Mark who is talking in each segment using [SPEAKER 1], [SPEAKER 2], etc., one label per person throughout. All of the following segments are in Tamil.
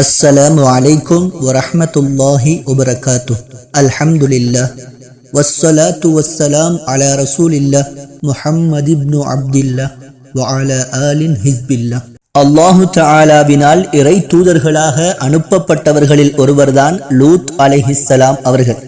[SPEAKER 1] அஸ்ஸலாமு அலைக்கும் வரஹமத்துல்லாஹி உபரகாத்து அல்ஹம்துலில்லா. வஸ்ஸலாத்து வஸ்ஸலாம் அலா ரசூலில்லா முஹம்மது இப்னு அப்துல்லா வஅலா ஆலின் ஹிஸ்பில்லா. அல்லாஹு தாலாவினால் இறை தூதர்களாக அனுப்பப்பட்டவர்களில் ஒருவர்தான் லூத் அலைஹிஸ்ஸலாம் அவர்கள்.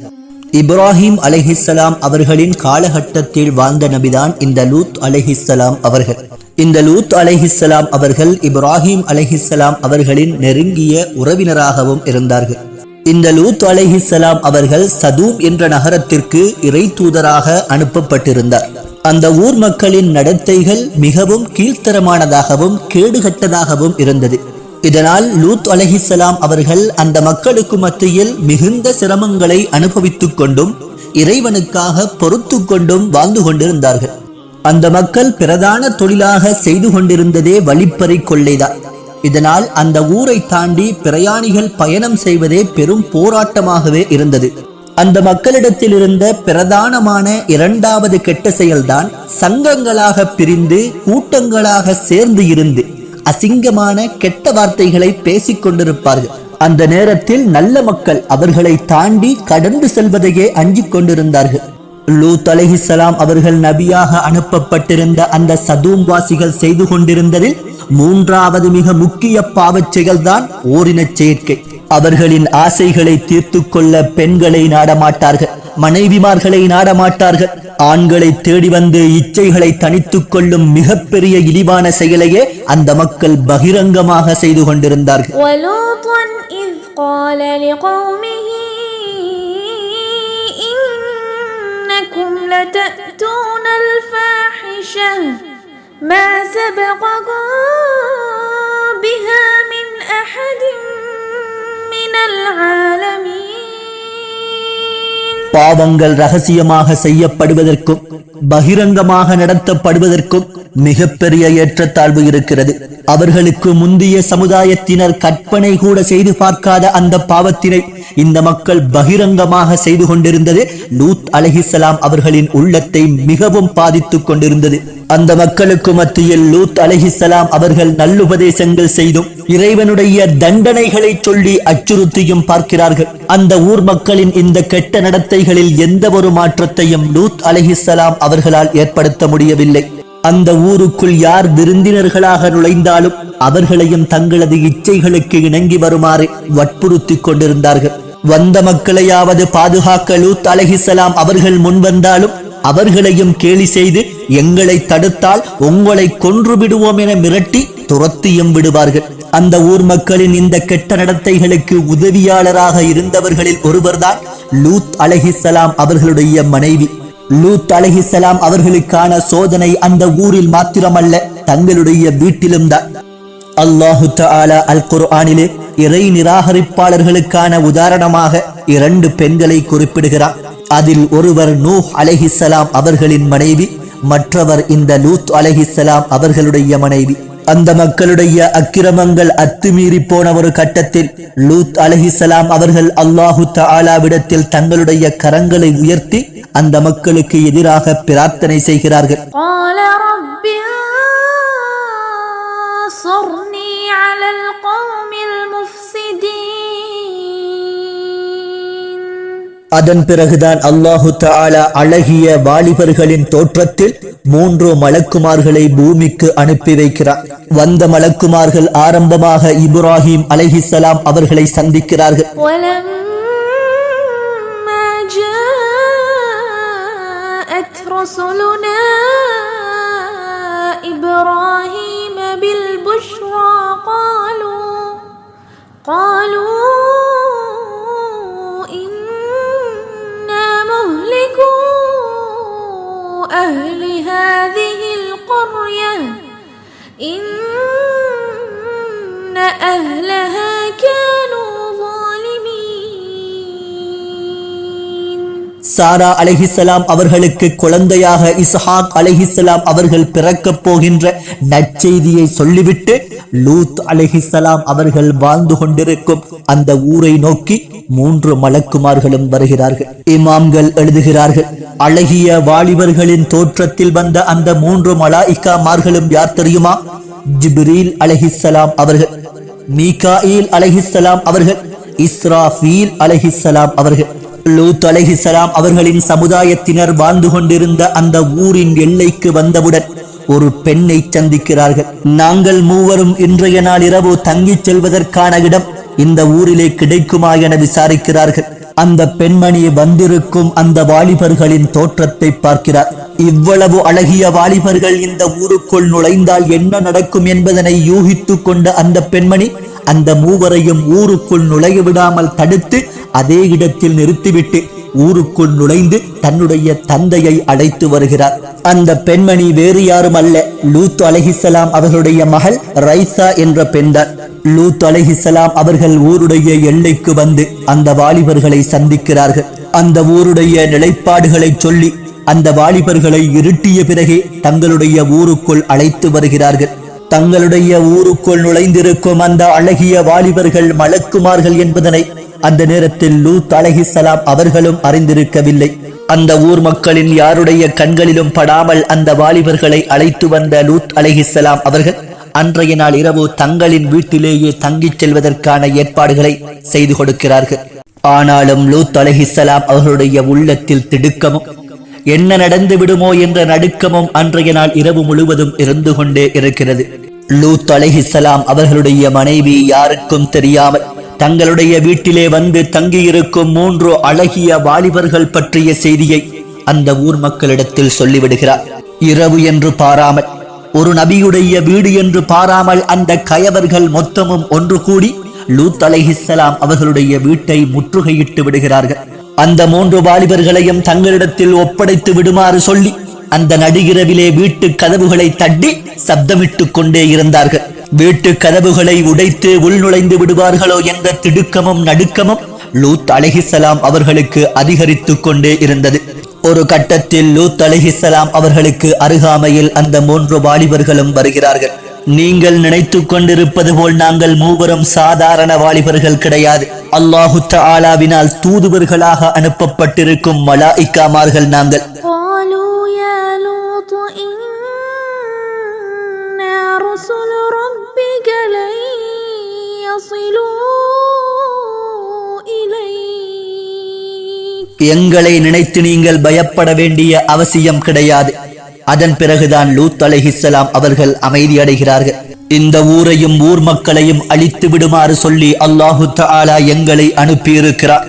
[SPEAKER 1] இப்ராஹிம் அலைஹிஸ்ஸலாம் அவர்களின் காலகட்டத்தில் வாழ்ந்த நபிதான் இந்த லூத் அலைஹிஸ்ஸலாம் அவர்கள். இந்த லூத் அலைஹிஸ்லாம் அவர்கள் இப்ராஹிம் அலைஹிஸ்லாம் அவர்களின் நெருங்கிய உறவினராகவும் இருந்தார்கள். இந்த லூத் அலைஹிஸ்லாம் அவர்கள் சதூம் என்ற நகரத்திற்கு இறை தூதராக அனுப்பப்பட்டிருந்தார். அந்த ஊர் மக்களின் நடத்தைகள் மிகவும் கீழ்த்தரமானதாகவும் கேடுகட்டதாகவும் இருந்தது. இதனால் லூத் அலஹிசலாம் அவர்கள் அந்த மக்களுக்கு மத்தியில் மிகுந்த சிரமங்களை அனுபவித்துக் கொண்டும் இறைவனுக்காக பொறுத்து கொண்டும் வாழ்ந்து கொண்டிருந்தார்கள். அந்த மக்கள் பிரதான தொழிலாக செய்து கொண்டிருந்ததே வழிப்பறை கொள்ளைதான் இதனால் அந்த ஊரை தாண்டி பிரயாணிகள் பயணம் செய்வதே பெரும் போராட்டமாகவே இருந்தது. அந்த மக்களிடத்தில் இருந்த பிரதானமான இரண்டாவது கெட்ட செயல்தான் சங்கங்களாக பிரிந்து கூட்டங்களாக சேர்ந்து இருந்து அசிங்கமான கெட்ட வார்த்தைகளை பேசிக் கொண்டிருப்பார்கள். அந்த நேரத்தில் நல்ல மக்கள் அவர்களை தாண்டி கடந்து செல்வதையே அஞ்சிக் கொண்டிருந்தார்கள். லூத் அலைஹிஸ்ஸலாம் அவர்கள் நபியாக அனுப்பப்பட்டிருந்த அந்த சதூம்வாசிகள் செய்து கொண்டிருந்ததில் மூன்றாவது மிக முக்கிய பாவச் செயல்தான் ஓரின சேர்க்கை அவர்களின் ஆசைகளை தீர்த்து கொள்ள பெண்களை நாடமாட்டார்கள் மனைவிமார்களை நாடமாட்டார்கள். ஆண்களை தேடி வந்து இச்சைகளை தனித்துக் கொள்ளும் மிகப்பெரிய இழிவான செயலையே அந்த மக்கள் பகிரங்கமாக செய்து கொண்டிருந்தார்கள்.
[SPEAKER 2] إنكم لتأتون الفاحشة ما سبقكم بها من أحد من العالمين
[SPEAKER 1] பாவங்கள் ரகசியமாக செய்யப்படுவதற்கும் பகிரங்கமாக நடத்தப்படுவதற்கும் மிகப்பெரிய ஏற்றத்தாழ்வு இருக்கிறது. அவர்களுக்கு முந்தைய சமுதாயத்தினர் கற்பனை கூட செய்து பார்க்காத அந்த பாவத்தினை இந்த மக்கள் பகிரங்கமாக செய்து கொண்டிருந்தது. லூத் அலஹிசலாம் அவர்களின் உள்ளத்தை மிகவும் பாதித்துக் கொண்டிருந்தது. அந்த மக்களுக்கு மத்தியில் லூத் அலஹிசலாம் அவர்கள் நல்லுபதேசங்கள் செய்தும் இறைவனுடைய தண்டனைகளை சொல்லி அச்சுறுத்தியும் பார்க்கிறார்கள். அந்த ஊர் மக்களின் இந்த கெட்ட நடத்தைகளில் எந்த ஒரு மாற்றத்தையும் லூத் அலஹிசலாம் அவர்களால் ஏற்படுத்த முடியவில்லை. அந்த ஊருக்குள் யார் விருந்தினர்களாக நுழைந்தாலும் அவர்களையும் தங்களது இச்சைகளுக்கு இணங்கி வருமாறு வற்புறுத்தி கொண்டிருந்தார்கள். வந்த மக்களையாவது பாதுகாக்க லூத் அலஹிசலாம் அவர்கள் முன்வந்தாலும் அவர்களையும் கேலி செய்து எங்களை தடுத்தால் உங்களை கொன்று விடுவோம் என மிரட்டி துரத்தியும் விடுவார்கள். அந்த ஊர் மக்களின் இந்த கெட்ட நடத்தைகளுக்கு உதவியாளராக இருந்தவர்களில் ஒருவர்தான் லூத் அலஹிசலாம் அவர்களுடைய மனைவி. லூத் அலஹிசலாம் அவர்களுக்கான சோதனை அந்த ஊரில் மாத்திரமல்ல தங்களுடைய வீட்டிலும் தான். அல்லாஹு தாலா அல் குர்ஆனிலே இறை நிராகரிப்பாளர்களுக்கான உதாரணமாக இரண்டு பெண்களை குறிப்பிடுகிறார் அதில் ஒருவர் நூஹ் அலஹிசலாம் அவர்களின் மனைவி மற்றவர் இந்த லூத் அலஹிசலாம் அவர்களுடைய மனைவி. அந்த மக்களுடைய அக்கிரமங்கள் அத்துமீறி போன ஒரு கட்டத்தில் லூத் அலஹிசலாம் அவர்கள் அல்லாஹு தாலாவிடத்தில் தங்களுடைய கரங்களை உயர்த்தி அந்த மக்களுக்கு எதிராக பிரார்த்தனை செய்கிறார்கள். அதன் பிறகுதான் அல்லாஹு தாலா அழகிய வாலிபர்களின் தோற்றத்தில் மூன்று மலக்குமார்களை பூமிக்கு அனுப்பி வைக்கிறார். வந்த மலக்குமார்கள் ஆரம்பமாக இப்ராஹிம் அலஹிசலாம் அவர்களை சந்திக்கிறார்கள்.
[SPEAKER 2] رسلنا إبراهيم بالبشرى قالوا قالوا إنا مهلكو أهل هذه القرية إن أهلها
[SPEAKER 1] சாரா அலஹிசலாம் அவர்களுக்கு குழந்தையாக இஸ்ஹாக் அலஹிசலாம் அவர்கள் பிறக்கப் போகின்ற நற்செய்தியை சொல்லிவிட்டு லூத் அலஹிசலாம் அவர்கள் வாழ்ந்து கொண்டிருக்கும் அந்த ஊரை நோக்கி மூன்று மலக்குமார்களும் வருகிறார்கள். இமாம்கள் எழுதுகிறார்கள் அழகிய வாலிபர்களின் தோற்றத்தில் வந்த அந்த மூன்று மலாயிக்காமார்களும் யார் தெரியுமா? ஜிப்ரீல் அலஹிசலாம் அவர்கள் மீகாயில் அலஹிசலாம் அவர்கள் இஸ்ராஃபீல் அலஹிசலாம் அவர்கள். லூத் அலைஹிஸ்ஸலாம் அவர்களின் சமுதாயத்தினர் வாழ்ந்து கொண்டிருந்த அந்த ஊரின் எல்லைக்கு வந்தவுடன் ஒரு பெண்ணை சந்திக்கிறார்கள். நாங்கள் மூவரும் இன்றைய நாள் இரவு தங்கிச் செல்வதற்கான இடம் இந்த ஊரிலே கிடைக்குமா என விசாரிக்கிறார்கள். அந்த பெண்மணி வந்திருக்கும் அந்த வாலிபர்களின் தோற்றத்தை பார்க்கிறார். இவ்வளவு அழகிய வாலிபர்கள் இந்த ஊருக்குள் நுழைந்தால் என்ன நடக்கும் என்பதனை யூகித்துக் கொண்ட அந்த பெண்மணி அந்த மூவரையும் ஊருக்குள் நுழைய விடாமல் தடுத்து அதே இடத்தில் நிறுத்திவிட்டு ஊருக்குள் நுழைந்து தன்னுடைய தந்தையை அழைத்து வருகிறார். அந்த பெண்மணி வேறு யாரும் அல்ல. லூத் அலஹிசலாம் அவர்களுடைய மகள் ரைசா என்ற பெண்தான். லூத் அலஹிசலாம் அவர்கள் ஊருடைய எல்லைக்கு வந்து அந்த வாலிபர்களை சந்திக்கிறார்கள். அந்த ஊருடைய நிலைப்பாடுகளை சொல்லி அந்த வாலிபர்களை இருட்டிய பிறகே தங்களுடைய ஊருக்குள் அழைத்து வருகிறார்கள். தங்களுடைய ஊருக்குள் நுழைந்திருக்கும் அந்த அழகிய வாலிபர்கள் மலக்குமார்கள் என்பதனை அந்த நேரத்தில் லூத் அலைஹிஸ்ஸலாம் அவர்களும் அறிந்திருக்கவில்லை. அந்த ஊர் மக்களின் யாருடைய கண்களிலும் படாமல் அந்த வாலிபர்களை அழைத்து வந்த லூத் அலைஹிஸ்ஸலாம் அவர்கள் அன்றைய நாள் இரவு தங்களின் வீட்டிலேயே தங்கிச் செல்வதற்கான ஏற்பாடுகளை செய்து கொடுக்கிறார்கள். ஆனாலும் லூத் அலஹிசலாம் அவர்களுடைய உள்ளத்தில் திடுக்கமும் என்ன நடந்து விடுமோ என்ற நடுக்கமும் அன்றைய நாள் இரவு முழுவதும் இருந்து கொண்டே இருக்கிறது. லூத் அலஹிசலாம் அவர்களுடைய மனைவி யாருக்கும் தெரியாமல் தங்களுடைய வீட்டிலே வந்து தங்கியிருக்கும் மூன்று அழகிய வாலிபர்கள் பற்றிய செய்தியை அந்த ஊர் மக்களிடத்தில் சொல்லிவிடுகிறார். இரவு என்று பாராமல் ஒரு நபியுடைய வீடு என்று பாராமல் அந்த கயவர்கள் மொத்தமும் ஒன்று கூடி லூத் அலைஹிஸ்லாம் அவர்களுடைய வீட்டை முற்றுகையிட்டு விடுகிறார்கள். அந்த மூன்று வாலிபர்களையும் தங்களிடத்தில் ஒப்படைத்து விடுமாறு சொல்லி அந்த நடுகிரவிலே வீட்டு கதவுகளை தட்டி சப்தமிட்டு கொண்டே இருந்தார்கள். வீட்டு கதவுகளை உடைத்து உள்நுழைந்து விடுவார்களோ என்ற திடுக்கமும் நடுக்கமும் லூத் அலஹிசலாம் அவர்களுக்கு அதிகரித்துக் கொண்டே இருந்தது. ஒரு கட்டத்தில் லூத் அலஹிசலாம் அவர்களுக்கு அருகாமையில் அந்த மூன்று வாலிபர்களும் வருகிறார்கள். நீங்கள் நினைத்துக் கொண்டிருப்பது போல் நாங்கள் மூவரும் சாதாரண வாலிபர்கள் கிடையாது. அல்லாஹு ஆலாவினால் தூதுவர்களாக அனுப்பப்பட்டிருக்கும் மலா இக்காமார்கள் நாங்கள்
[SPEAKER 2] قالوا يا لوط إنا رسل ربك لن يصلوا إليك
[SPEAKER 1] எங்களை நினைத்து நீங்கள் பயப்பட வேண்டிய அவசியம் கிடையாது அதன் பிறகுதான் லூத் அலைஹிஸ்ஸலாம் அவர்கள் அமைதியடைகிறார்கள் இந்த ஊரையும் ஊர் மக்களையும் அழித்து விடுமாறு சொல்லி அல்லாஹு தஆலா எங்களை அனுப்பியிருக்கிறார்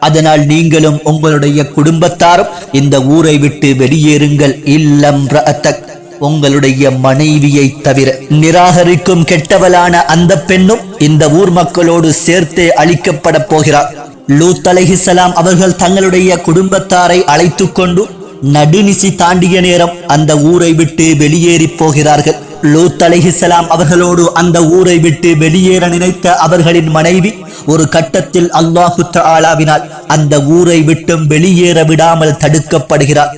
[SPEAKER 1] அதனால் நீங்களும் உங்களுடைய குடும்பத்தாரும் இந்த ஊரை விட்டு வெளியேறுங்கள் இல்லம் ரஅத்தக் உங்களுடைய மனைவியை தவிர நிராகரிக்கும் கெட்டவளான அந்த பெண்ணும் இந்த ஊர் மக்களோடு சேர்த்தே அழிக்கப்பட போகிறார். லூத் அலஹிசலாம் அவர்கள் தங்களுடைய குடும்பத்தாரை அழைத்துக் கொண்டு நடுநிசி தாண்டிய நேரம் அந்த ஊரை விட்டு வெளியேறி போகிறார்கள். லூத் அலைஹிஸ்ஸலாம் அவர்களோடு அந்த ஊரை விட்டு வெளியேற நினைத்த அவர்களின் மனைவி ஒரு கட்டத்தில் அல்லாஹு தஆலாவினால் அந்த ஊரை விட்டும் வெளியேற விடாமல் தடுக்கப்படுகிறார்.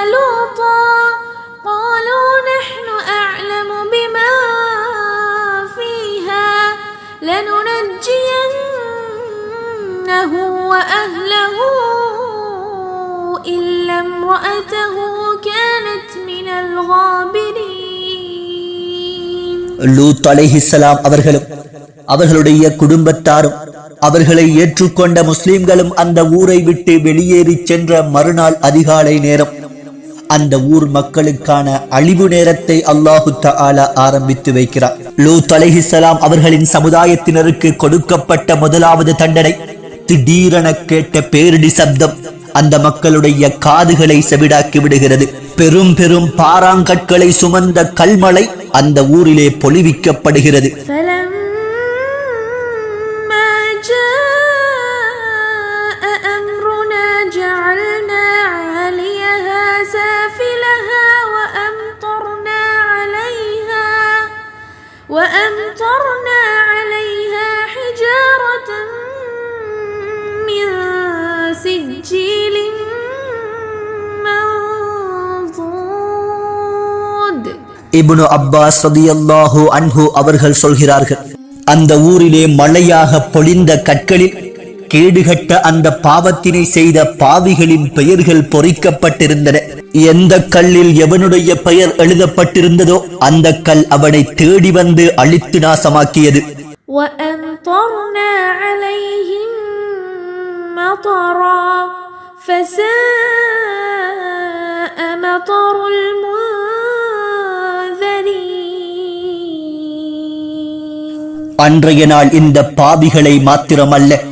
[SPEAKER 2] قال إن فيها لوطا قالوا نحن أعلم بما فيها لننجينه وأهله إلا امرأته كانت من الغابرين
[SPEAKER 1] லூத் அலைஹிஸ்ஸலாம் அவர்களும் அவர்களுடைய குடும்பத்தாரும் அவர்களை ஏற்றுக்கொண்ட முஸ்லிம்களும் அந்த ஊரை விட்டு வெளியேறி சென்ற மறுநாள் அதிகாலை நேரம் அந்த ஊர் மக்களுக்கான அழிவு நேரத்தை அல்லாஹு தாலா ஆரம்பித்து வைக்கிறார். லூத் அலைஹிஸ்ஸலாம் அவர்களின் சமுதாயத்தினருக்கு கொடுக்கப்பட்ட முதலாவது தண்டனை திடீரென கேட்ட பேரிடி சப்தம். அந்த மக்களுடைய காதுகளை செவிடாக்கி விடுகிறது. பெரும் பெரும் பாறாங்கற்களை சுமந்த கல்மலை அந்த ஊரிலே பொழிவிக்கப்படுகிறது.
[SPEAKER 2] وأمطرنا عليها حجارة من سجيل منضود
[SPEAKER 1] இப்னு அப்பாஸ் ரதியல்லாஹு அன்ஹு அவர்கள் சொல்கிறார்கள் அந்த ஊரிலே மழையாக பொழிந்த கற்களில் கேடுகட்ட அந்த பாவத்தினை செய்த பாவிகளின் பெயர்கள் பொறிக்கப்பட்டிருந்தன. எந்த கல்லில் எவனுடைய பெயர் எழுதப்பட்டிருந்ததோ அந்த கல் அவனை தேடி வந்து அழித்து நாசமாக்கியது. அன்றைய நாள் இந்த பாவிகளை மாத்திரமல்ல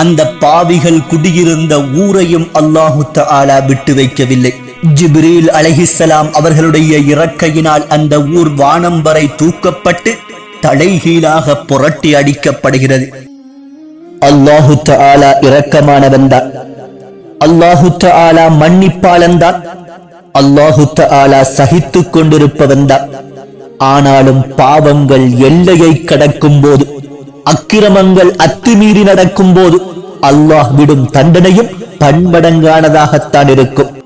[SPEAKER 1] அந்த பாவிகள் குடியிருந்த ஊரையும் அல்லாஹு ஆலா விட்டு வைக்கவில்லை. ஜிப்ரீல் அலஹிசலாம் அவர்களுடைய இறக்கையினால் அந்த ஊர் வானம் வரை தூக்கப்பட்டு தலைகீழாக புரட்டி அடிக்கப்படுகிறது. அல்லாஹு ஆலா இரக்கமானவன் தான். அல்லாஹு தஆலா மன்னிப்பாளன் தான். அல்லாஹு தஆலா சகித்துக் கொண்டிருப்பவன் தான். ஆனாலும் பாவங்கள் எல்லையை கடக்கும் போது அக்கிரமங்கள் அத்துமீறி நடக்கும் போது அல்லாஹ் விடும் தண்டனையும் பன்மடங்கானதாகத்தான் இருக்கும்.